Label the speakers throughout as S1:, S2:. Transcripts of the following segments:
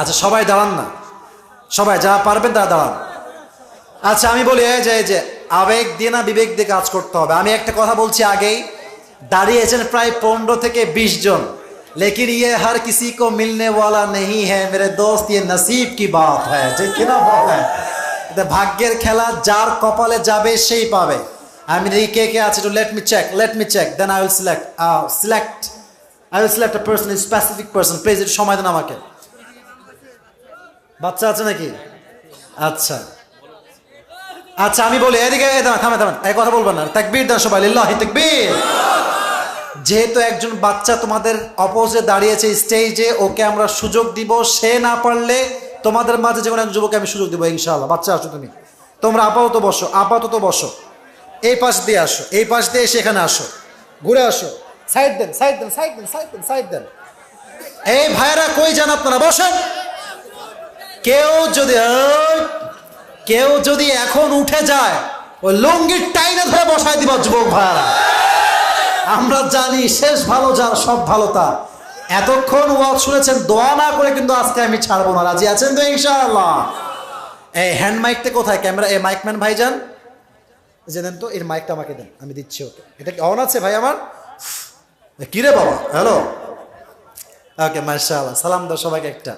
S1: আচ্ছা সবাই দাঁড়ান না। সবাই যা পারবেন তারা দাঁড়ান। আচ্ছা আমি বলি, এই যে যে, আবেগ দিয়ে না বিবেক দিয়ে কাজ করতে হবে। আমি একটা কথা বলছি আগেই। দাঁড়িয়েছেন প্রায় পনেরো থেকে ২০ জন। লেকিন ইয়ে হার কিসি কো মিলনে ওয়ালা নেই হ্যাঁ মেরে দোস্ত ইয়ে নসিব কি বাত হ্যাঁ না ভাগ্যের খেলা, যার কপালে যাবে সেই পাবে। আমি কে কে আছে to let me check let me check then I will select select I will select a person specific person please একটু সময় দেন আমাকে। বাচ্চা আছে নাকি? আচ্ছা। আচ্ছা আমি বলি, এদিকে দাঁড়ান, থামেন এই কথা বলবেন না। তাকবীর দেন সবাই, লিল্লাহি তাকবীর। যেহেতু একজন বাচ্চা তোমাদের অপোজে দাঁড়িয়েছে স্টেজে, ওকে আমরা সুযোগ দিব, সে না পারলে তোমাদের মাঝে যেমন এক যুবকে আমি সুযোগ দিব, ইনশাআল্লাহ। বাচ্চা আসো তুমি। তোমরা আপাতত বসো আপাতত বসো। এই পাশ দিয়ে আসো, এই পাশ দিয়ে এসে এখানে আসো। ঘুরে আসো। সাইড দেন সাইড দেন সাইড দেন সাইড দেন সাইড দেন। এই ভাইরা কই যান আপনারা? বসেন। কেউ যদি কেউ যদি এখন উঠে যায়, ওই লুঙ্গির টাইনে ধরে বসায় দিবা যুবক ভাইরা আমরা জানি শেষ ভালো যার, সব ভালো তার। এতক্ষণ ওয়াজ শুনেছেন, দোয়া না করে কিন্তু আজকে আমি ছাড়বো না। রাজি আছেন তো ইনশাআল্লাহ? এই হ্যান্ড মাইকটা কোথায়? ক্যামেরা, এই মাইকম্যান ভাইজান যে দেন তো, এর মাইকটা আমাকে দেন, আমি দিচ্ছি ওকে। এটা অন আছে ভাই আমার? এ, কি রে বাবা? হ্যালো? ওকে মার্শাল্লাহ সালাম দাও সবাইকে একটা।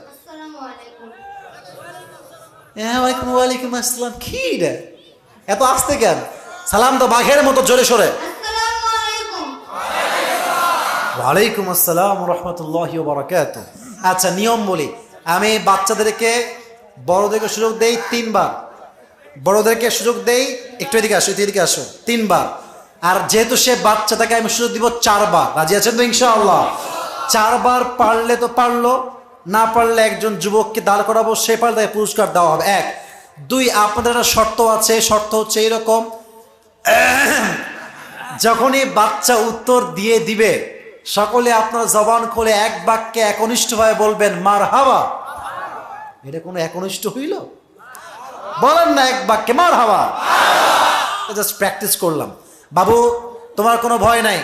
S1: হ্যাঁ ওয়ালাইকুম ওয়ালাইকুম আসসালাম। কি রে? এত আসতে কেন? সালাম তো বাঘের মতো জোরে সরে। ওয়ালাইকুম আসসালাম রহমতুল্লাহ বারাকাত আচ্ছা নিয়ম বলি। আমি বাচ্চাদেরকে বড়দেরকে সুযোগ দেই তিনবার। বড়দেরকে সুযোগ দেই একটু এদিকে আসো একটু এদিকে আসো। তিনবার। আর যেহেতু সে বাচ্চা, তাকে আমি সুযোগ দিব চারবার। রাজি আছেন তো ইনশাআল্লাহ? চারবার পারলে তো পারল, না পারলে একজন যুবককে দাঁড় করাবো, সে পারলে তাকে পুরস্কার দেওয়া হবে। এক। দুই, আপনাদের একটা শর্ত আছে, শর্ত হচ্ছে এইরকম যখনই বাচ্চা উত্তর দিয়ে দিবে, সকলে আপনার জবান খুলে এক বাক্যে একনিষ্ঠভাবে বলবেন মার হাওয়া এটা কোনো একনিষ্ঠ হইল? বলেন না এক বাক্যে মার হাওয়া জাস্ট প্র্যাকটিস করলাম। বাবু, তোমার কোনো ভয় নাই।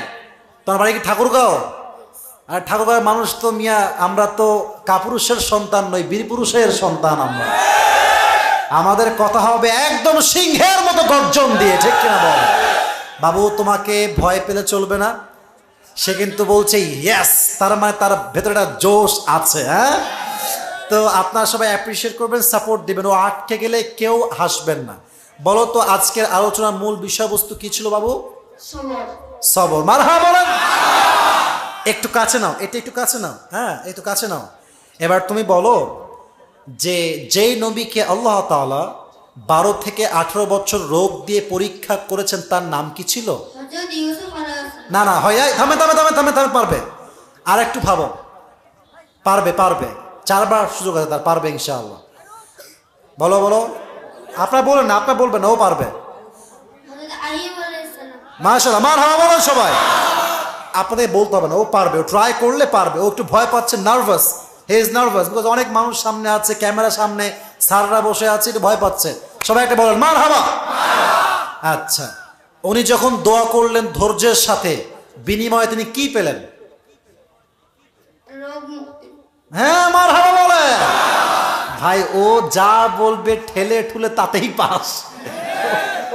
S1: তোমার বাড়ি কি ঠাকুরগাঁও? আর ঠাকুরগাঁওয়ের মানুষ তো মিয়া, আমরা তো কাপুরুষের সন্তান নই, বীরপুরুষের সন্তান আমরা। আমাদের কথা হবে একদম সিংহের মতো গর্জন দিয়ে, ঠিক কিনা বল? বাবু, তোমাকে ভয় পেলে চলবে না। সে কিন্তু বলছে, ইয়েস, তার মানে তার ভেতরে একটা জোশ আছে হ্যাঁ? তো আপনারা সবাই অ্যাপ্রিসিয়েট করবেন সাপোর্ট দিবেন। ও আটকে গেলে কেউ হাসবেন না। বলো তো আজকের আলোচনার মূল বিষয়বস্তু কি ছিল বাবু?
S2: সবর।
S1: মার হা বলেন। একটু কাছে নাও এটা একটু কাছে নাও। হ্যাঁ একটু কাছে নাও। এবার তুমি বলো যে যেই নবীকে আল্লাহ তাআলা বারো থেকে আঠারো বছর রোগ দিয়ে পরীক্ষা করেছেন তার নাম কি ছিল? না না হয় হয়, থামে থামে থামে থামে থামে পারবে। আর একটু ভাবো। পারবে পারবে। চারবার সুযোগ আছে তার পারবে ইনশাআল্লাহ। বলো বলো। আপনার বলেন না আপনার বলবেন না, ও পারবে। মাশাআল্লাহ মার হাওয়া বলেন সবাই। আপনাদের বলতে হবে না ও পারবে ও ট্রাই করলে পারবে ও একটু ভয় পাচ্ছে nervous he is nervous because অনেক মানুষ সামনে আছে ক্যামেরা সামনে স্যাররা বসে আছে একটু ভয় পাচ্ছে। সবাই একটা বলেন মার হাওয়া। আচ্ছা উনি যখন দোয়া করলেন ধৈর্যের সাথে বিনিময়ে তিনি কি পেলেন? হ্যাঁ মার হাওয়া বলে ভাই ও যা বলবে ঠেলে ঠুলে তাতেই পাস।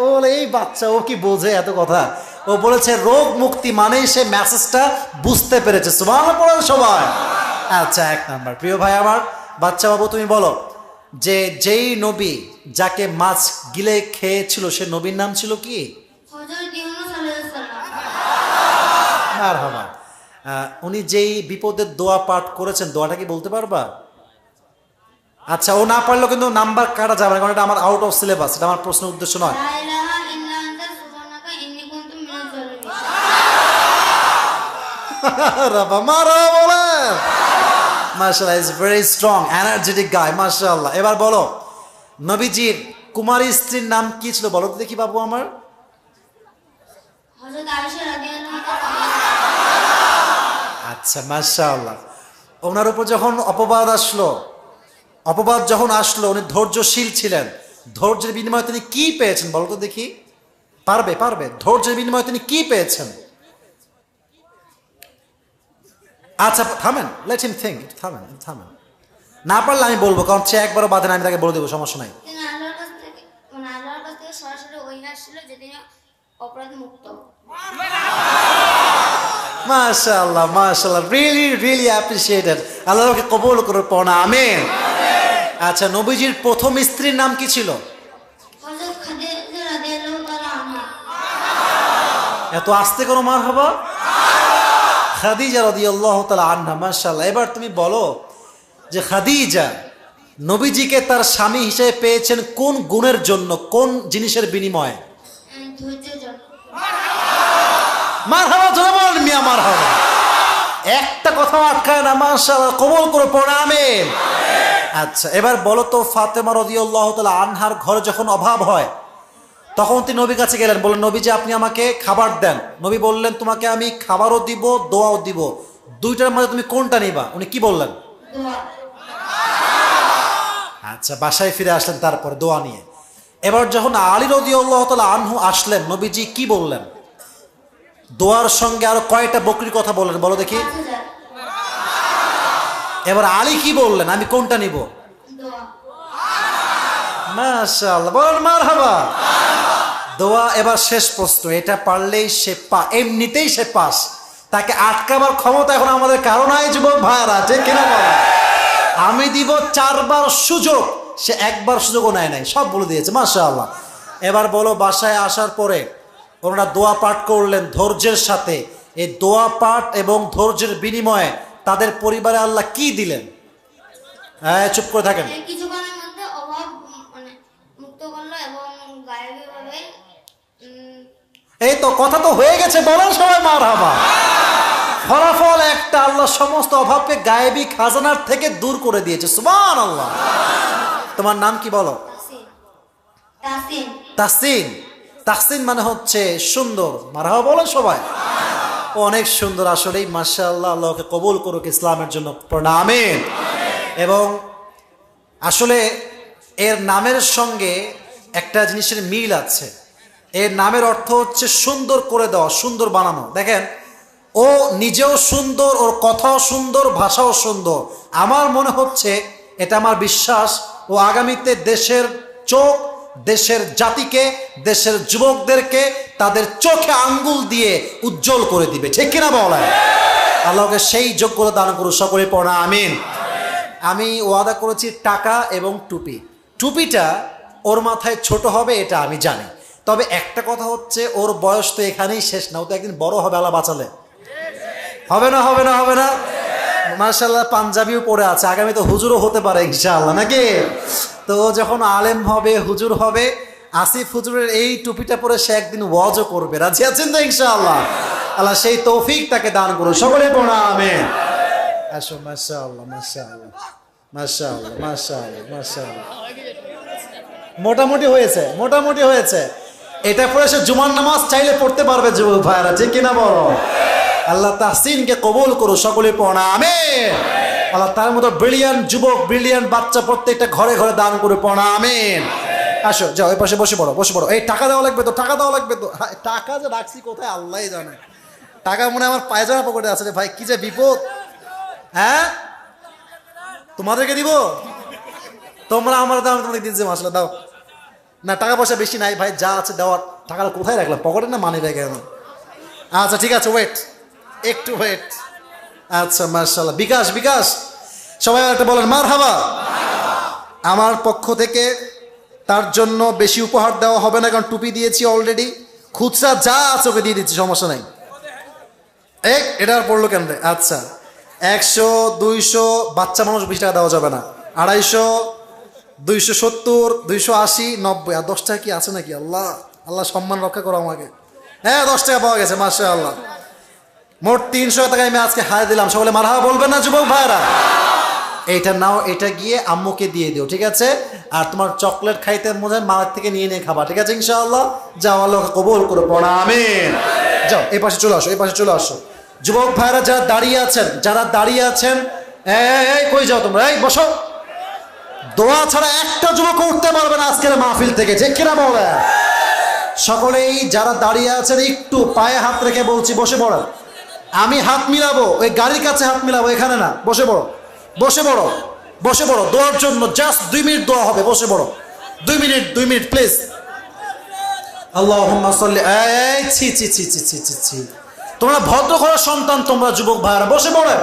S1: ও বলে এই বাচ্চা ও কি বোঝে এত কথা? ও বলেছে রোগ মুক্তি মানেই সে মেসেজটা বুঝতে পেরেছে। সুবাহ পড়েন সবাই। আচ্ছা এক নাম্বার। প্রিয় ভাই আমার বাচ্চা বাবু তুমি বলো যে যেই নবী যাকে মাছ গিলে খেয়েছিল সে নবীর নাম ছিল কি? আর হবা উনি যেই বিপদের দোয়া পাঠ করেছেন দোয়াটা কি বলতে পারবা? আচ্ছা ও না পারলেও কিন্তু নাম্বার কাটা যাবে না কারণ এটা আমার আউট অফ সিলেবাস এটা আমার প্রশ্নের উদ্দেশ্য নয়।
S2: লা ইলাহা ইল্লা আনতা সুবহানাকা ইন্নী কুনতু মিনাজ জালিমিন
S1: রাবা মারা বলে। মাশাআল্লাহ is very strong energetic guy মাশাআল্লাহ। এবার বলো নবীজির কুমারী স্ত্রীর নাম কি ছিল? বলো তো দেখি বাবু আমার। আচ্ছা মাশাআল্লাহ। ওনার উপর যখন অপবাদ আসলো অপবাদ যখন আসলো উনি ধৈর্যশীল ছিলেন। ধৈর্যের বিনিময়ে তিনি কি পেয়েছেন বলো তো দেখি। পারবে পারবে। ধৈর্যের বিনিময়ে তিনি কি পেয়েছেন? আচ্ছা থামেন। লেট হিম থিঙ্ক থামেন থামেন। না পারলে আমি বলব কারণ সে একবারও বাদে না আমি তাকে বলে দেবো সমস্যা নাই। মাশাআল্লাহ মাশাআল্লাহ। রিয়েলি রিয়েলি অ্যাপ্রিসিয়েটেড আল্লাহকে কবুল করে পড়া আমিন। আচ্ছা নবীজির প্রথম স্ত্রীর নাম কি ছিল? এত আস্তে কোনো মার হবা খাদিজা রাদিয়াল্লাহু তাআলা আনহা মাশাআল্লাহ। এবার তুমি বলো যে খাদিজা নবীজিকে তার স্বামী হিসেবে পেয়েছেন কোন গুণের জন্য কোন জিনিসের বিনিময়ে? মার হাওয়া জোরে বলেন মিয়া মার হাওয়া একটা কথা আটকায় না মাশাআল্লাহ কবল করে পড়ে আমিন। আচ্ছা এবার বলো তো ফাতেমা রাদিয়াল্লাহু তাআলা আনহার ঘরে যখন অভাব হয়, তখন তিনি নবীর কাছে গেলেন, বললেন নবী যে আপনি আমাকে খাবার দেন। নবী বললেন, তোমাকে আমি খাবারও দিব, দোয়াও দিব। দুইটার মধ্যে তুমি কোনটা নিবা? উনি কি বললেন? আচ্ছা বাসায় ফিরে আসলেন তারপরে দোয়া নিয়ে। এবার যখন আলী রদিউল্লাহ তালা আনহু আসলেন, নবীজি কি বললেন? দোয়ার সঙ্গে আরও কয়টা বকরির কথা বললেন বলো দেখি। এবার আলী কি বললেন? আমি কোনটা নিব?
S2: দোয়া।
S1: এবার শেষ প্রশ্ন এটা পারলেই সে পা এমনিতেই সে পাস। তাকে আটকাবার ক্ষমতা এখন আমাদের কারণ নাই যুবক ভাইয়ারা ঠিক কিনা আমি দিব চারবার সুযোগ সে একবার সুযোগও নেয় নাই সব বলে দিয়েছে মাশাআল্লাহ। এবার বলো বাসায় আসার পরে ওনারা দোয়া পাঠ করলেন ধৈর্যের সাথে। এই দোয়া পাঠ এবং ধৈর্যের বিনিময়ে তাদের পরিবারে আল্লাহ কি দিলেন? হ্যাঁ চুপ করে থাকেন।
S2: এই কিছুক্ষণের মধ্যে অভাব মানে মুক্ত করল এবং গায়েবীভাবে
S1: এই তো কথা তো হয়ে গেছে বলেন সবাই মার হাবা ফলাফল একটা আল্লাহ সমস্ত অভাবকে গায়েবী খাজানার থেকে দূর করে দিয়েছে সুমান আল্লাহ তোমার নাম কি বলো?
S2: তাসিন তাসিন
S1: মানে হচ্ছে সুন্দর। মারহাবা বলেন সবাই। অনেক সুন্দর আসলেই মাসা আল্লাহ আল্লাহকে কবুল করুক ইসলামের জন্য প্রণামেন এবং আসলে এর নামের সঙ্গে একটা জিনিসের মিল আছে। এর নামের অর্থ হচ্ছে সুন্দর করে দেওয়া, সুন্দর বানানো। দেখেন, ও নিজেও সুন্দর, ওর কথাও সুন্দর, ভাষাও সুন্দর। আমার মনে হচ্ছে এটা আমার বিশ্বাস, ও আগামীতে দেশের চোখ দেশের জাতিকে, দেশের যুবকদেরকে তাদের চোখে আঙ্গুল দিয়ে উজ্জ্বল করে দিবে। ঠিক কিনা বলা আল্লাহকে সেই যোগ্যতা দান করুন, সকলে পড়া, আমিন। আমি ওয়াদা করেছি টাকা এবং টুপি। টুপিটা ওর মাথায় ছোট হবে, এটা আমি জানি। তবে একটা কথা হচ্ছে, ওর বয়স তো এখানেই শেষ না, ও তো একদিন বড় হবে, আল্লাহ বাঁচালে। হবে না হবে না হবে না? মার্শাল্লাহ পাঞ্জাবিও পরে আছে আগামী তো হুজুরও হতে পারে, ইনশাআল্লাহ, নাকি? তো যখন আলেম হবে, হুজুর হবে, আসিফ হুজুরের এই টুপিটা পরে সে একদিন ওয়াজও করবে। রাজি আছেন তো ইনশাআল্লাহ? আল্লাহ সেই তৌফিক তাকে দান করুন। সকলে পড়া আমেন। আসো, মাশাআল্লাহ মাশাআল্লাহ মাশাআল্লাহ মাশাআল্লাহ মাশাআল্লাহ। মোটামুটি হয়েছে মোটামুটি হয়েছে। এটা পরে সে জুমার নামাজ চাইলে পড়তে পারবে যুবক ভাইরা ঠিক কিনা বড় আল্লাহ তাহসিনকে কবুল করো সকলে পড়া আমেন। আল্লাহ তার মতো ব্রিলিয়ান যুবক ব্রিলিয়ান বাচ্চা প্রত্যেকটা ঘরে ঘরে দান করে পড়া, আমেন। আসো, যাও ওই পাশে বসে পড়ো বসে পড়ো। এই টাকা দেওয়া লাগবে তো, টাকা দেওয়া লাগবে তো। টাকা যে রাখছি কোথায় আল্লাহ জানে। টাকা মনে আমার পায়জামা পকেটে আছে ভাই, কি যে বিপদ। হ্যাঁ? তোমাদেরকে দিব? তোমরা আমার দাম তোমাদের দিচ্ছে মাসলা দাও। না, টাকা পয়সা বেশি নাই ভাই, যা আছে দেওয়ার। টাকাটা কোথায় রাখলাম? পকেটে না মানি রেখে আচ্ছা ঠিক আছে ওয়েট একটু ওয়েট আচ্ছা মার্শাল্লাহ বিকাশ বিকাশ, সবাই একটা বলেন মার হাবা আমার পক্ষ থেকে তার জন্য বেশি উপহার দেওয়া হবে না, কারণ টুপি দিয়েছি অলরেডি খুচরা যা আছে ওকে দিয়ে দিচ্ছি, সমস্যা নাই। এক এটা আর পড়ল কেন রে? আচ্ছা একশো, দুইশো, বাচ্চা মানুষ বেশি টাকা দেওয়া যাবে না। আড়াইশো, দুইশো সত্তর, দুইশো আশি, নব্বই। আর দশ টাকা কি আছে নাকি? আল্লাহ আল্লাহ সম্মান রক্ষা করো আমাকে। হ্যাঁ দশ টাকা পাওয়া গেছে মাসে আল্লাহ মোট তিনশো টাকায় আমি আজকে হায় দিলাম। সকলে মারহাবা বলবেন না, যুবক ভাইরা এইটা নাও, এটা গিয়ে আম্মুকে দিয়ে দিও, ঠিক আছে? আর তোমার চকলেট খাইতে হয় মার থেকে নিয়ে নিয়ে খাবা, ঠিক আছে ইনশাআল্লাহ? যাও, আল্লাহ কবুল করে পড়া আমিন। যাও, এই পাশে চলে আসো, এই পাশে চলে আসো। যুবক ভাইরা যারা দাঁড়িয়ে আছেন, যারা দাঁড়িয়ে আছেন, এই কই যাও তোমরা? এই, বসো। দোয়া ছাড়া একটা যুবক উঠতে পারবে না আজকের মাহফিল থেকে যে কিনা বলে সকলেই যারা দাঁড়িয়ে আছেন, একটু পায়ে হাত রেখে বলছি, বসে পড়ো আমি হাত মিলাবো ওই গাড়ির কাছে হাত মিলাবো, এখানে না, বসে বড় বসে বড় বসে বড় দোয়ার জন্য জাস্ট দুই মিনিট দোয়া হবে, বসে বড় দুই মিনিট দুই মিনিট প্লিজ আল্লাহ ছি ছি ছি তোমরা ভদ্র করার সন্তান, তোমরা যুবক ভাইয়ারা, বসে পড়ে